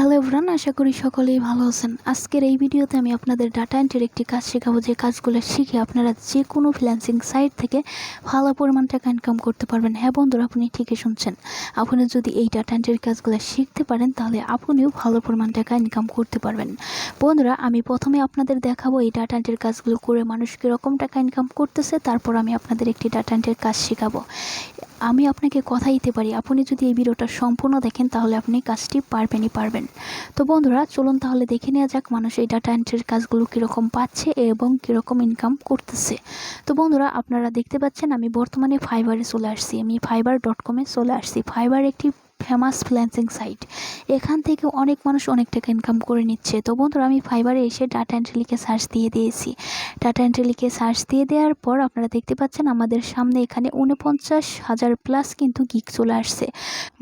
Hello everyone আশা করি সকলেই ভালো আছেন। আজকের এই ভিডিওতে আমি আপনাদের ডাটা এন্ট্রির একটি কাজ শেখাবো, যে কাজগুলো শিখে আপনারা যে কোনো ফ্রিল্যান্সিং সাইট থেকে ভালো পরিমাণ টাকা ইনকাম করতে পারবেন। হ্যাঁ বন্ধুরা, আপনি ঠিকই শুনছেন। আপনি যদি এই ডাটা এন্ট্রির কাজগুলো শিখতে পারেন, তাহলে আপনিও ভালো পরিমাণ টাকা ইনকাম করতে পারবেন। বন্ধুরা, আমি প্রথমে আপনাদের দেখাবো এই ডাটা এন্ট্রির কাজগুলো করে মানুষ কীরকম টাকা ইনকাম করতেছে, তারপর আমি আপনাদের একটি ডাটা এন্ট্রির কাজ শেখাবো। আমি আপনাকে কথা দিতে পারি। আপনি যদি এই ভিডিওটা সম্পূর্ণ দেখেন, তাহলে আপনি কাজটি পারবেনই পারবেন। তো বন্ধুরা, চলুন তাহলে দেখে নেওয়া যাক মানুষ এই ডাটা এন্ট্রির কাজগুলো কীরকম পাচ্ছে এবং কীরকম ইনকাম করতেছে। তো বন্ধুরা, আপনারা দেখতে পাচ্ছেন আমি বর্তমানে ফাইবারে চলে আসছি। আমি ফাইবার ডট কমে চলে আসছি। ফাইবার একটি ফেমাস ফ্রিল্যান্সিং সাইট এখান থেকে অনেক মানুষ অনেক টাকা ইনকাম করে নিচ্ছে। তো বন্ধুরা, আমি ফাইবারে এসে ডাটা এন্ট্রি লিখে সার্চ দিয়ে দিয়েছি। ডাটা এন্ট্রি লিখে সার্চ দিয়ে দেওয়ার পর আপনারা দেখতে পাচ্ছেন আমাদের সামনে এখানে উনপঞ্চাশ হাজার প্লাস কিন্তু গিক চলে আসছে।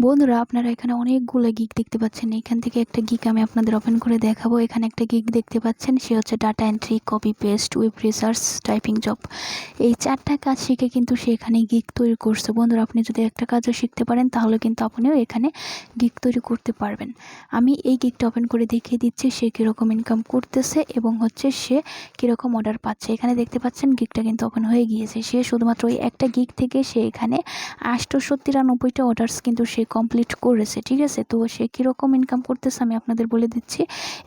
বন্ধুরা, আপনারা এখানে অনেকগুলো গিক দেখতে পাচ্ছেন। এখান থেকে একটা গিক আমি আপনাদের ওপেন করে দেখাবো। এখানে একটা গিক দেখতে পাচ্ছেন, সে হচ্ছে data entry copy paste web research typing job এই চারটা কাজ শিখে কিন্তু সে এখানে গিক তৈরি করছে। বন্ধুরা, আপনি যদি একটা কাজও শিখতে পারেন, তাহলে কিন্তু আপনিও এখানে গিক তৈরি করতে পারবেন। আমি এই গিকটা ওপেন করে দেখিয়ে দিচ্ছি সে কীরকম ইনকাম করতেছে এবং হচ্ছে সে কীরকম অর্ডার পাচ্ছে। এখানে দেখতে পাচ্ছেন গিকটা কিন্তু ওপেন হয়ে গিয়েছে। সে শুধুমাত্র ওই একটা গিক থেকে সে এখানে আটশোশো তিরানব্বইটা অর্ডার্স কিন্তু সে কমপ্লিট করেছে, ঠিক আছে? তো সে কীরকম ইনকাম করতেছে আমি আপনাদের বলে দিচ্ছি।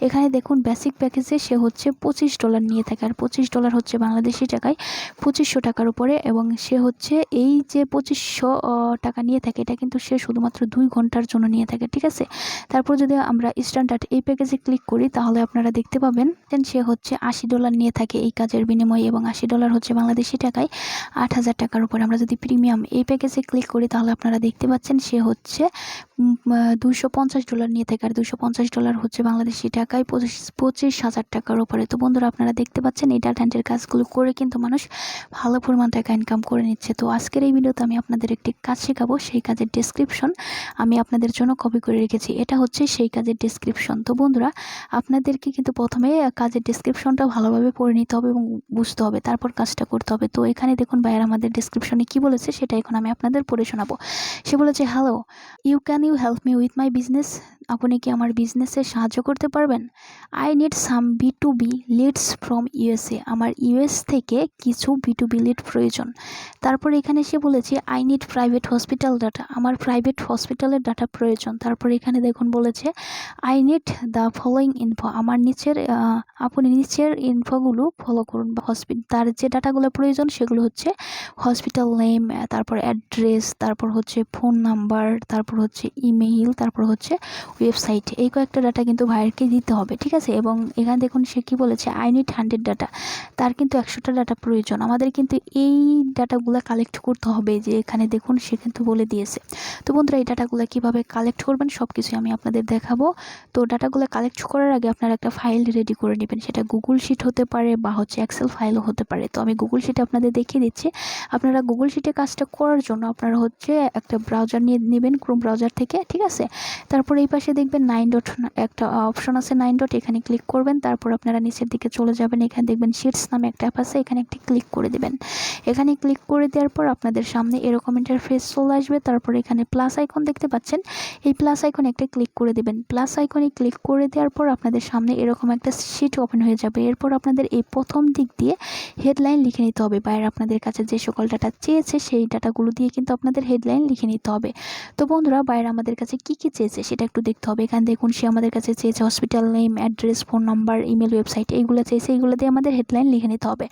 এখানে দেখুন বেসিক প্যাকেজে সে হচ্ছে পঁচিশ ডলার নিয়ে থাকে। আর পঁচিশ ডলার হচ্ছে বাংলাদেশি টাকায় পঁচিশশো টাকার উপরে এবং সে হচ্ছে এই যে পঁচিশশো টাকা নিয়ে থাকে, এটা কিন্তু সে শুধুমাত্র দুই ঘণ্টার জন্য নিয়ে থাকে, ঠিক আছে? তারপর যদি আমরা স্ট্যান্ডার্ড এই প্যাকেজে ক্লিক করি, তাহলে আপনারা দেখতে পাবেন দেন সে হচ্ছে আশি ডলার নিয়ে থাকে এই কাজের বিনিময়ে এবং আশি ডলার হচ্ছে বাংলাদেশি টাকায় আট হাজার টাকার উপরে। আমরা যদি প্রিমিয়াম এই প্যাকেজে ক্লিক করি, তাহলে আপনারা দেখতে পাচ্ছেন সে হচ্ছে দুশো পঞ্চাশ ডলার নিয়ে থাকে আর দুশো পঞ্চাশ ডলার হচ্ছে বাংলাদেশি টাকায় পঁচিশ পঁচিশ হাজার টাকার উপরে। তো বন্ধুরা, আপনারা দেখতে পাচ্ছেন এই ডাটা কাজগুলো করে কিন্তু মানুষ ভালো পরিমাণ টাকা ইনকাম করে নিচ্ছে। তো আজকের এই ভিডিওতে আমি আপনাদের একটি কাজ শেখাবো, সেই কাজের ডিসক্রিপশন আমি আপনাদের জন্য কপি করে রেখেছি। এটা হচ্ছে সেই কাজের ডিসক্রিপশন তো বন্ধুরা, আপনাদেরকে কিন্তু প্রথমে কাজের ডিসক্রিপশনটা ভালোভাবে পড়ে নিতে হবে এবং বুঝতে হবে, তারপর কাজটা করতে হবে। তো এখানে দেখুন ভাইয়ের আমাদের ডিসক্রিপশনে কি বলেছে, সেটা এখন আমি আপনাদের পড়ে শোনাবো। সে বলেছে hello you can you help me with my business আপনি কি আমার বিজনেসে সাহায্য করতে পারবেন? I need some B to B leads from USA আমার ইউএস থেকে কিছু বি টু বি লিড প্রয়োজন। তারপর এখানে সে বলেছে I need private hospital data আমার প্রাইভেট হসপিটালের ডাটা প্রয়োজন। তারপর এখানে দেখুন বলেছে I need the following info আমার নিচের আপনি নিচের ইনফোগুলো ফলো করুন বা হসপিটাল তার যে ডাটাগুলো প্রয়োজন সেগুলো হচ্ছে হসপিটাল নেম তারপর অ্যাড্রেস তারপর হচ্ছে ফোন নাম্বার তারপর হচ্ছে ইমেইল তারপর হচ্ছে ওয়েবসাইট এই কয়েকটা ডাটা কিন্তু ভাইয়েরকে দিতে হবে, ঠিক আছে? এবং এখানে দেখুন সে কী বলেছে আই নিড হান্ড্রেড ডাটা তার কিন্তু একশোটা ডাটা প্রয়োজন। আমাদের কিন্তু এই ডাটাগুলো কালেক্ট করতে হবে যে এখানে দেখুন সে কিন্তু বলে দিয়েছে। তো বন্ধুরা, এই ডাটাগুলো কীভাবে কালেক্ট করবেন সব কিছুই আমি আপনাদের দেখাবো। তো ডাটাগুলো কালেক্ট করার আগে আপনারা একটা ফাইল রেডি করে নেবেন। সেটা গুগল শিট হতে পারে বা হচ্ছে এক্সেল ফাইলও হতে পারে। তো আমি গুগল শিটে আপনাদের দেখিয়ে দিচ্ছি। আপনারা গুগল শিটে কাজটা করার জন্য আপনারা হচ্ছে একটা ব্রাউজার নিয়ে নেবেন ক্রোম ব্রাউজার থেকে, ঠিক আছে? তারপরে এই পাশে দেখবেন নাইন ডট একটা অপশন আছে নাইন ডট এখানে ক্লিক করবেন, তারপর আপনারা নিচের দিকে চলে যাবেন, এখানে দেখবেন শিটস নামে একটা অ্যাপ আছে, এখানে একটি ক্লিক করে দেবেন। এখানে ক্লিক করে দেওয়ার পর আপনাদের সামনে এরকম ইন্টারফেস চলে আসবে, তারপর এখানে প্লাস আইকন দেখতে পাচ্ছেন, এই প্লাস আইকনে একটা ক্লিক করে দেবেন। প্লাস আইকনে ক্লিক করে দেওয়ার পর আপনাদের সামনে এরকম একটা শিট ওপেন হয়ে যাবে, এরপর আপনাদের এই প্রথম দিক দিয়ে হেডলাইন লিখে নিতে হবে বাইরে আপনাদের কাছে যে সকল ডাটা চেয়েছে, সেই ডাটাগুলো দিয়ে কিন্তু আপনাদের হেডলাইন লিখে নিতে হবে। তো বন্ধুরা বাইরে আমাদের কাছে কী কী চেয়েছে, সেটা একটু দেখতে হবে। এখানে দেখুন, সে আমাদের কাছে চেয়েছে hospital name address phone number email website এইগুলো চেয়েছে। এইগুলো দিয়ে আমাদের হেডলাইন লিখে নিতে হবে।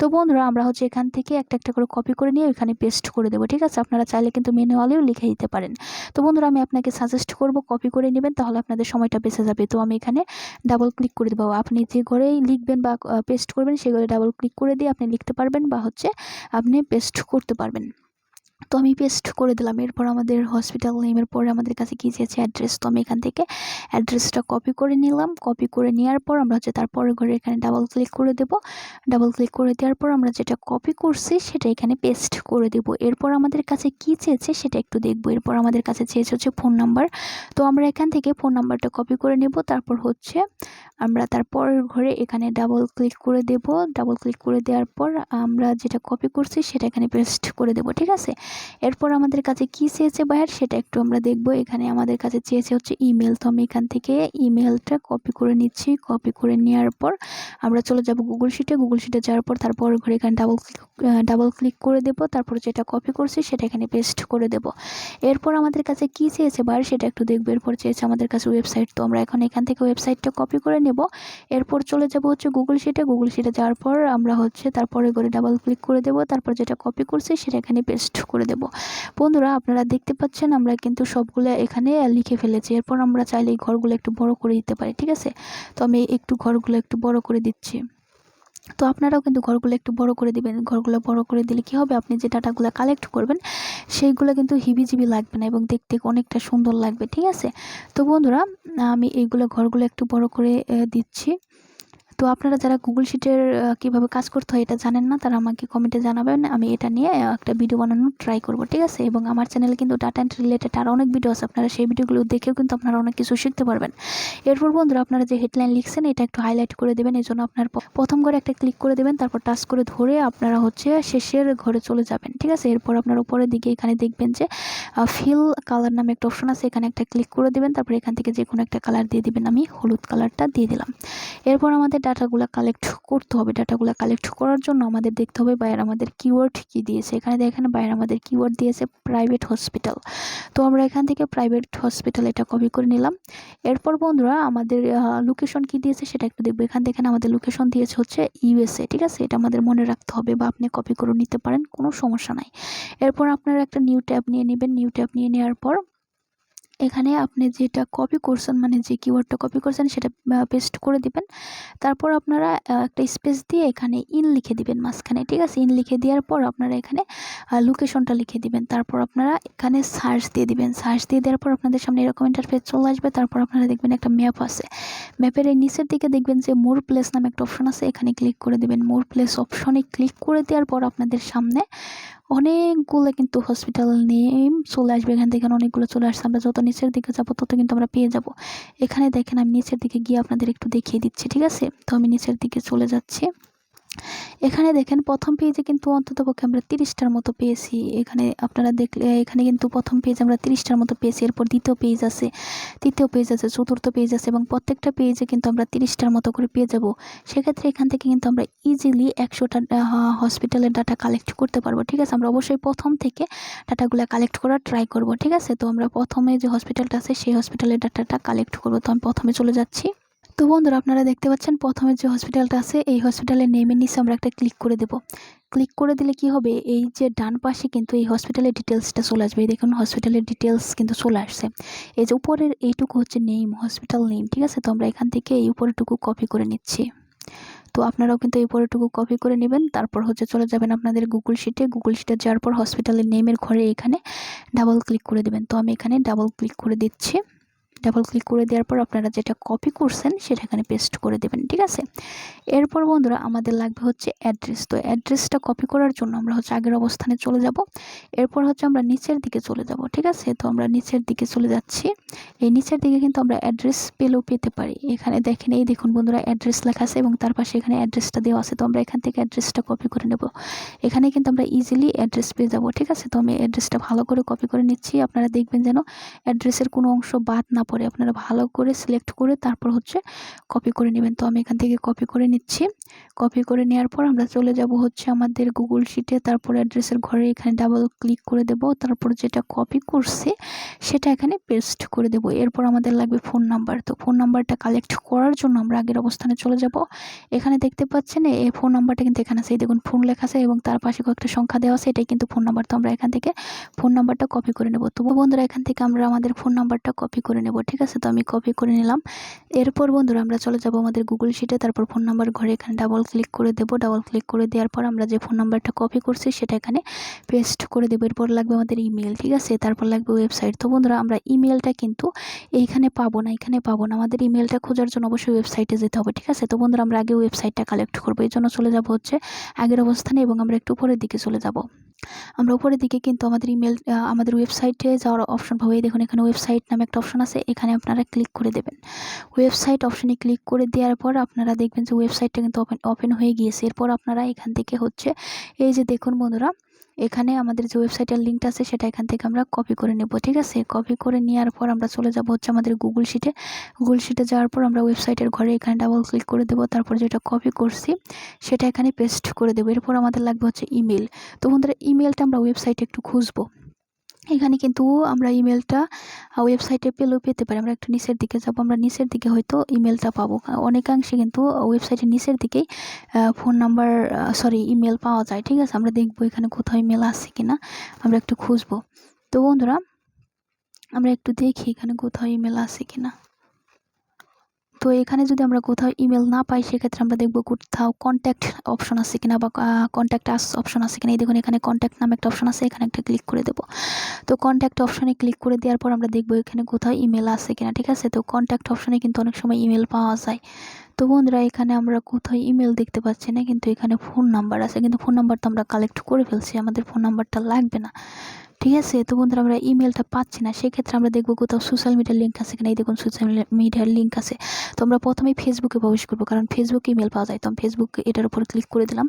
তো বন্ধুরা, আমরা হচ্ছে এখান থেকে একটা একটা করে কপি করে নিয়ে ওইখানে পেস্ট করে দেবো, ঠিক আছে? আপনারা চাইলে কিন্তু ম্যানুয়ালিও লিখে দিতে পারেন। তো বন্ধুরা, আমি আপনাকে সাজেস্ট করব কপি করে নেবেন, তাহলে আপনাদের সময়টা বেঁচে যাবে। তো আমি এখানে ডাবল ক্লিক করে দেবো। আপনি যে ঘরেই লিখবেন বা পেস্ট করবেন সেই ঘরে ডাবল ক্লিক করে দিয়ে আপনি লিখতে পারবেন বা হচ্ছে আপনি পেস্ট করতে পারবেন। তো আমি পেস্ট করে দিলাম। এরপর আমাদের হসপিটাল নেমের পরে আমাদের কাছে কী চেয়েছে অ্যাড্রেস তো আমি এখান থেকে অ্যাড্রেসটা কপি করে নিলাম। কপি করে নেওয়ার পর আমরা হচ্ছে তারপরে ঘরে এখানে ডাবল ক্লিক করে দেব। ডাবল ক্লিক করে দেওয়ার পর আমরা যেটা কপি করছি সেটা এখানে পেস্ট করে দেব। এরপর আমাদের কাছে কী চেয়েছে সেটা একটু দেখব। এরপর আমাদের কাছে চেয়েছে হচ্ছে ফোন নাম্বার তো আমরা এখান থেকে ফোন নাম্বারটা কপি করে নেব। তারপর হচ্ছে আমরা তারপর ঘরে এখানে ডাবল ক্লিক করে দেব। ডাবল ক্লিক করে দেওয়ার পর আমরা যেটা কপি করছি সেটা এখানে পেস্ট করে দেব। ঠিক আছে? এরপর আমাদের কাছে কী চেয়েছে বাইর সেটা একটু আমরা দেখব। এখানে আমাদের কাছে চেয়েছে হচ্ছে ইমেল তো আমি এখান থেকে ইমেলটা কপি করে নিচ্ছি। কপি করে নেওয়ার পর আমরা চলে যাব গুগল শিটে গুগল শিটে যাওয়ার পর তারপর ঘরে এখানে ডাবল ডাবল ক্লিক করে দেব। তারপর যেটা কপি করছি সেটা এখানে পেস্ট করে দেব। এরপর আমাদের কাছে কি চেয়েছে বার সেটা একটু দেখব। এরপর চেয়েছে আমাদের কাছে ওয়েবসাইট তো আমরা এখন এখান থেকে ওয়েবসাইটটা কপি করে নেব। এরপর চলে যাব হচ্ছে গুগল শিটে গুগল শিটে যাওয়ার পর আমরা হচ্ছে তারপরে করে ডাবল ক্লিক করে দেব। তারপর যেটা কপি করছি সেটা এখানে পেস্ট করে দেব। বন্ধুরা, আপনারা দেখতে পাচ্ছেন আমরা কিন্তু সবগুলো এখানে লিখে ফেলেছি। এরপর আমরা চাইলে এই ঘরগুলো একটু বড় করে দিতে পারি, ঠিক আছে? তো আমি একটু ঘরগুলো একটু বড় করে দিচ্ছি। তো আপনারাও কিন্তু ঘরগুলো একটু বড় করে দিবেন। ঘরগুলো বড় করে দিলে কি হবে? আপনি যে ডাটাগুলো কালেক্ট করবেন, সেইগুলো কিন্তু হিবিজিবি লাগবে না এবং দেখতে অনেকটা সুন্দর লাগবে, ঠিক আছে? তো বন্ধুরা, আমি এইগুলো ঘরগুলো একটু বড় করে দিচ্ছি। তো আপনারা যারা গুগল শিটের কীভাবে কাজ করতে হয় এটা জানেন না, তারা আমাকে কমেন্টে জানাবেন। আমি এটা নিয়ে একটা ভিডিও বানানোর ট্রাই করব, ঠিক আছে? এবং আমার চ্যানেলে কিন্তু ডাটা এন্ট্রি রিলেটেড আর অনেক ভিডিও আছে, আপনারা সেই ভিডিওগুলো দেখেও কিন্তু আপনারা অনেক কিছু শিখতে পারবেন। এরপর বন্ধুরা, আপনারা যে হেডলাইন লিখছেন, এটা একটু হাইলাইট করে দেবেন এই জন্য আপনার প্রথম ঘরে একটা ক্লিক করে দেবেন, তারপর টাচ করে ধরে আপনারা হচ্ছে শেষের ঘরে চলে যাবেন, ঠিক আছে? এরপর আপনার উপরের দিকে এখানে দেখবেন যে ফিল কালার নামে একটা অপশন আছে, এখানে একটা ক্লিক করে দেবেন, তারপর এখান থেকে যে কোনো একটা কালার দিয়ে দিবেন, আমি হলুদ কালারটা দিয়ে দিলাম। এরপর আমাদের ডাটাগুলো কালেক্ট করতে হবে। ডাটাগুলো কালেক্ট করার জন্য আমাদের দেখতে হবে বাইরে আমাদের কিওয়ার্ড কি দিয়েছে। এখানে দেখেন বাইরে আমাদের কিওয়ার্ড দিয়েছে প্রাইভেট হসপিটাল তো আমরা এখান থেকে প্রাইভেট হসপিটাল এটা কপি করে নিলাম। এরপর বন্ধুরা আমাদের লোকেশন কি দিয়েছে সেটা একটু দেখব। এখান থেকে আমাদের লোকেশন দিয়েছে হচ্ছে ইউএসএ ঠিক আছে? এটা আমাদের মনে রাখতে হবে বা আপনি কপি করে নিতে পারেন, কোনো সমস্যা নাই। এরপর আপনারা একটা নিউ ট্যাব নিয়ে নেবেন। নিউ ট্যাব নিয়ে নেওয়ার পর এখানে আপনি যেটা কপি করছেন মানে যে কিওয়ার্ডটা কপি করছেন, সেটা পেস্ট করে দিবেন। তারপর আপনারা একটা স্পেস দিয়ে এখানে ইন লিখে দিবেন মাঝখানে, ঠিক আছে? ইন লিখে দেওয়ার পর আপনারা এখানে লোকেশনটা লিখে দিবেন। তারপর আপনারা এখানে সার্চ দিয়ে দিবেন। সার্চ দিয়ে দেওয়ার পর আপনাদের সামনে এরকম ইন্টারফেস চলে আসবে। তারপর আপনারা দেখবেন একটা ম্যাপ আছে। ম্যাপের এই নিচের দিকে দেখবেন যে মোর প্লেস নামে একটা অপশন আছে। এখানে ক্লিক করে দিবেন। মোর প্লেস অপশনে ক্লিক করে দেওয়ার পর আপনাদের সামনে অনেকগুলো কিন্তু হসপিটাল নেম চলে আসবে। এখান থেকে অনেকগুলো চলে আসছে। আমরা যত নিচের দিকে যাব, তত কিন্তু আমরা পেয়ে যাব। এখানে দেখেন আমি নিচের দিকে গিয়ে আপনাদের একটু দেখিয়ে দিচ্ছি, ঠিক আছে? তো আমি নিচের দিকে চলে যাচ্ছি। এখানে দেখেন প্রথম পেজে কিন্তু অন্ততপক্ষে আমরা তিরিশটার মতো পেয়েছি। এখানে আপনারা দেখলে, এখানে কিন্তু প্রথম পেজ আমরা তিরিশটার মতো পেয়েছি। এরপর দ্বিতীয় পেজ আছে, তৃতীয় পেজ আছে, চতুর্থ পেজ আছে এবং প্রত্যেকটা পেজে কিন্তু আমরা তিরিশটার মতো করে পেয়ে যাব। সেক্ষেত্রে এখান থেকে কিন্তু আমরা ইজিলি একশোটা হসপিটালের ডাটা কালেক্ট করতে পারব। ঠিক আছে? আমরা অবশ্যই প্রথম থেকে ডাটাগুলো কালেক্ট করার ট্রাই করব। ঠিক আছে? তো আমরা প্রথমে যে হসপিটালটা আছে, সেই হসপিটালের ডাটাটা কালেক্ট করব। তো আমি প্রথমে চলে যাচ্ছি। তো বন্ধুরা, আপনারা দেখতে পাচ্ছেন প্রথমে যে হসপিটালটা আছে, এই হসপিটালের নেমের নিচে আমরা একটা ক্লিক করে দেব। ক্লিক করে দিলে কি হবে? এই যে ডান পাশে কিন্তু এই হসপিটালের ডিটেলসটা চলে আসবে। দেখুন হসপিটালের ডিটেলস কিন্তু চলে আসছে। এই যে উপরের এইটুকু হচ্ছে নেম হসপিটাল নেম ঠিক আছে? তো আমরা এখান থেকে এই উপরেটুকু কপি করে নিচ্ছি। তো আপনারাও কিন্তু এই উপরেটুকু কপি করে নেবেন। তারপর হচ্ছে চলে যাবেন আপনাদের গুগল শিটে গুগল শিটে যাওয়ার পর হসপিটালের নেমের ঘরে এখানে ডাবল ক্লিক করে দেবেন। তো আমি এখানে ডাবল ক্লিক করে দিচ্ছি। ডাবল ক্লিক করে দেওয়ার পর আপনারা যেটা কপি করছেন সেটা এখানে পেস্ট করে দেবেন, ঠিক আছে? এরপর বন্ধুরা আমাদের লাগবে হচ্ছে অ্যাড্রেস তো অ্যাড্রেসটা কপি করার জন্য আমরা হচ্ছে আগের অবস্থানে চলে যাব, এরপর হচ্ছে আমরা নিচের দিকে চলে যাব, ঠিক আছে? তো আমরা নিচের দিকে চলে যাচ্ছি, এই নিচের দিকে কিন্তু আমরা অ্যাড্রেস পেলেও পেতে পারি, এখানে দেখেন, এই দেখুন বন্ধুরা অ্যাড্রেস লেখা আছে এবং তার পাশে এখানে অ্যাড্রেসটা দেওয়া আছে, তো আমরা এখান থেকে অ্যাড্রেসটা কপি করে নেব, এখানে কিন্তু আমরা ইজিলি অ্যাড্রেস পেয়ে যাব, ঠিক আছে? তো আমি অ্যাড্রেসটা ভালো করে কপি করে নিচ্ছি, আপনারা দেখবেন যেন অ্যাড্রেসের কোনো অংশ বাদ না পড়ে আপনারা ভালো করে সিলেক্ট করে তারপর হচ্ছে কপি করে নেবেন। তো আমি এখান থেকে কপি করে নিচ্ছি। কপি করে নেওয়ার পর আমরা চলে যাব হচ্ছে আমাদের গুগল শিটে তারপর অ্যাড্রেসের ঘরে এখানে ডাবল ক্লিক করে দেব। তারপর যেটা কপি করছে, সেটা এখানে পেস্ট করে দেব। এরপর আমাদের লাগবে ফোন নাম্বার তো ফোন নাম্বারটা কালেক্ট করার জন্য আমরা আগের অবস্থানে চলে যাব। এখানে দেখতে পাচ্ছেন, এই ফোন নাম্বারটা কিন্তু এখানে আছে। দেখুন ফোন লেখা আছে এবং তার পাশে কয়েকটা সংখ্যা দেওয়া আছে। এটাই কিন্তু ফোন নাম্বার তো আমরা এখান থেকে ফোন নাম্বারটা কপি করে নেব। তবু বন্ধুরা, এখান থেকে আমরা আমাদের ফোন নাম্বারটা কপি করে নেব। ঠিক আছে? তো আমি কপি করে নিলাম। এরপর বন্ধুরা আমরা চলে যাব আমাদের গুগল শিটে তারপর ফোন নাম্বার ঘরে এখানে ডাবল ক্লিক করে দেব। ডাবল ক্লিক করে দেওয়ার পর আমরা যে ফোন নাম্বারটা কপি করছি, সেটা এখানে পেস্ট করে দেবো। এরপর লাগবে আমাদের ইমেল ঠিক আছে? তারপর লাগবে ওয়েবসাইট তো বন্ধুরা, আমরা ইমেলটা কিন্তু এইখানে পাবো না, এখানে পাবো না। আমাদের ইমেলটা খোঁজার জন্য অবশ্যই ওয়েবসাইটে যেতে হবে, ঠিক আছে? তো বন্ধুরা, আমরা আগে ওয়েবসাইটটা কালেক্ট করব। এই জন্য চলে যাব হচ্ছে আগের অবস্থানে এবং আমরা একটু উপরের দিকে চলে যাব। আমরা উপরের দিকে কিন্তু আমাদের ইমেল আমাদের ওয়েবসাইটে যাওয়ার অপশন পাবো। দেখুন, এখানে ওয়েবসাইট নামে একটা অপশন আছে। এখানে আপনারা ক্লিক করে দেবেন। ওয়েবসাইট অপশনে ক্লিক করে দেওয়ার পর আপনারা দেখবেন যে ওয়েবসাইটটা কিন্তু ওপেন ওপেন হয়ে গিয়েছে। এরপর আপনারা এখান থেকে হচ্ছে, এই যে দেখুন বন্ধুরা এখানে আমাদের যে ওয়েবসাইটের লিঙ্কটা আছে, সেটা এখান থেকে আমরা কপি করে নেব, ঠিক আছে? কপি করে নেওয়ার পর আমরা চলে যাব হচ্ছে আমাদের গুগল শিটে গুগল শিটে যাওয়ার পর আমরা ওয়েবসাইটের ঘরে এখানে ডাবল ক্লিক করে দেবো, তারপর যেটা কপি করছি, সেটা এখানে পেস্ট করে দেবো। এরপর আমাদের লাগবে হচ্ছে ইমেল তো বন্ধুরা ইমেলটা আমরা ওয়েবসাইটে একটু খুঁজবো। এখানে কিন্তু আমরা ইমেলটা ওয়েবসাইটে পেলেও পেতে পারি। আমরা একটু নিচের দিকে যাব, আমরা নিচের দিকে হয়তো ইমেলটা পাবো। অনেকাংশে কিন্তু ওয়েবসাইটের নিচের দিকেই ফোন নাম্বার সরি ইমেল পাওয়া যায়, ঠিক আছে? আমরা দেখব এখানে কোথাও ইমেল আছে কিনা, আমরা একটু খুঁজবো। তো বন্ধুরা, আমরা একটু দেখি এখানে কোথাও ইমেল আছে কিনা। তো এখানে যদি আমরা কোথাও ইমেল না পাই, সেক্ষেত্রে আমরা দেখব কোথাও কন্ট্যাক্ট অপশন আছে কিনা বা কন্ট্যাক্ট আস অপশন আছে কিনা। এই দেখুন, এখানে কন্ট্যাক্ট নামে একটা অপশন আছে, এখানে একটা ক্লিক করে দেবো। তো কন্ট্যাক্ট অপশনে ক্লিক করে দেওয়ার পর আমরা দেখব এখানে কোথাও ইমেল আছে কিনা, ঠিক আছে? তো কন্ট্যাক্ট অপশনে কিন্তু অনেক সময় ইমেল পাওয়া যায়। তো বন্ধুরা, এখানে আমরা কোথাও ইমেল দেখতে পাচ্ছি না, কিন্তু এখানে ফোন নাম্বার আছে। কিন্তু ফোন নাম্বার তো আমরা কালেক্ট করে ফেলছি, আমাদের ফোন নাম্বারটা লাগবে না। ঠিক আছে, তো বন্ধুরা আমরা ইমেলটা পাচ্ছি না, সেক্ষেত্রে আমরা দেখব কোথাও সোশ্যাল মিডিয়ার লিঙ্ক আছে কিনা। এই দেখুন সোশ্যাল মিডিয়ার লিঙ্ক আছে। তো আমরা প্রথমেই ফেসবুকে প্রবেশ করব, কারণ ফেসবুকে ইমেল পাওয়া যায়। তো আমি ফেসবুক এটার উপর ক্লিক করে দিলাম।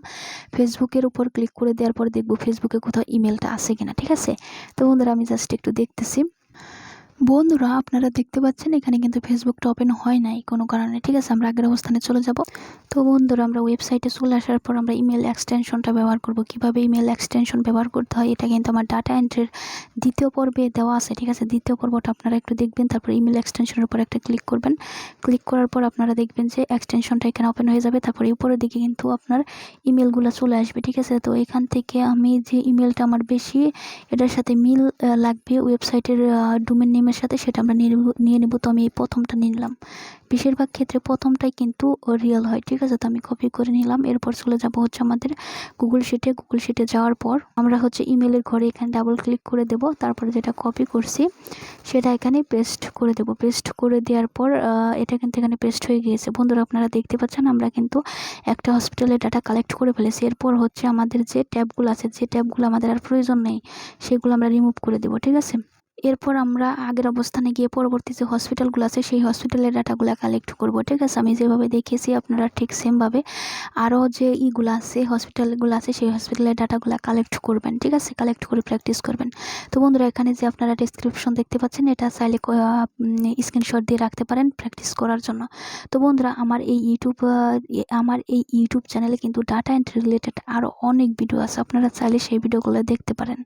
ফেসবুকের উপর ক্লিক করে দেওয়ার পরে দেখব ফেসবুকে কোথাও ইমেলটা আছে কিনা, ঠিক আছে? তো বন্ধুরা আমি জাস্ট একটু দেখতেছি। বন্ধুরা, আপনারা দেখতে পাচ্ছেন এখানে কিন্তু ফেসবুকটা ওপেন হয় নাই কোনো কারণে। ঠিক আছে, আমরা আগের অবস্থানে চলে যাব। তো বন্ধুরা, আমরা ওয়েবসাইটে চলে আসার পর আমরা ইমেল এক্সটেনশনটা ব্যবহার করব। কীভাবে ইমেল এক্সটেনশন ব্যবহার করতে হয়, এটা কিন্তু আমার ডাটা এন্ট্রির দ্বিতীয় পর্বে দেওয়া আছে। ঠিক আছে, দ্বিতীয় পর্বটা আপনারা একটু দেখবেন, তারপর ইমেল এক্সটেনশনের উপর একটা ক্লিক করবেন। ক্লিক করার পর আপনারা দেখবেন যে এক্সটেনশনটা এখানে ওপেন হয়ে যাবে। তারপরে উপরের দিকে কিন্তু আপনার ইমেলগুলো চলে আসবে। ঠিক আছে, তো এখান থেকে আমি যে ইমেলটা আমার বেশি, এটার সাথে মিল লাগবে ওয়েবসাইটের ডোমেন নেম নেমের সাথে সেটা আমরা নিয়ে নেব তো আমি এই প্রথমটা নিলাম। বেশিরভাগ ক্ষেত্রে প্রথমটাই কিন্তু রিয়েল হয়, ঠিক আছে? তো আমি কপি করে নিলাম। এরপর চলে যাব হচ্ছে আমাদের গুগল শিটে গুগল শিটে যাওয়ার পর আমরা হচ্ছে ইমেলের ঘরে এখানে ডাবল ক্লিক করে দেব। তারপরে যেটা কপি করছি, সেটা এখানে পেস্ট করে দেব। পেস্ট করে দেওয়ার পর এটা কিন্তু এখানে পেস্ট হয়ে গিয়েছে। বন্ধুরা, আপনারা দেখতে পাচ্ছেন, আমরা কিন্তু একটা হসপিটালের ডাটা কালেক্ট করে ফেলেছি। এরপর হচ্ছে আমাদের যে ট্যাবগুলো আছে, যে ট্যাবগুলো আমাদের আর প্রয়োজন নেই, সেগুলো আমরা রিমুভ করে দেবো, ঠিক আছে? এরপর আমরা আগের অবস্থানে গিয়ে পরবর্তী যে হসপিটালগুলো আছে, সেই হসপিটালের ডাটাগুলো কালেক্ট করব, ঠিক আছে? আমি যেভাবে দেখেছি আপনারা ঠিক সেমভাবে আরও যে ইগুলো আছে হসপিটালগুলো আছে, সেই হসপিটালের ডাটাগুলো কালেক্ট করবেন, ঠিক আছে? কালেক্ট করে প্র্যাকটিস করবেন। তো বন্ধুরা, এখানে যে আপনারা ডিসক্রিপশন দেখতে পাচ্ছেন, এটা চাইলে স্ক্রিনশট দিয়ে রাখতে পারেন প্র্যাকটিস করার জন্য। তো বন্ধুরা, আমার এই ইউটিউব আমার এই ইউটিউব চ্যানেলে কিন্তু ডাটা এন্ট্রি রিলেটেড আরও অনেক ভিডিও আছে, আপনারা চাইলে সেই ভিডিওগুলো দেখতে পারেন।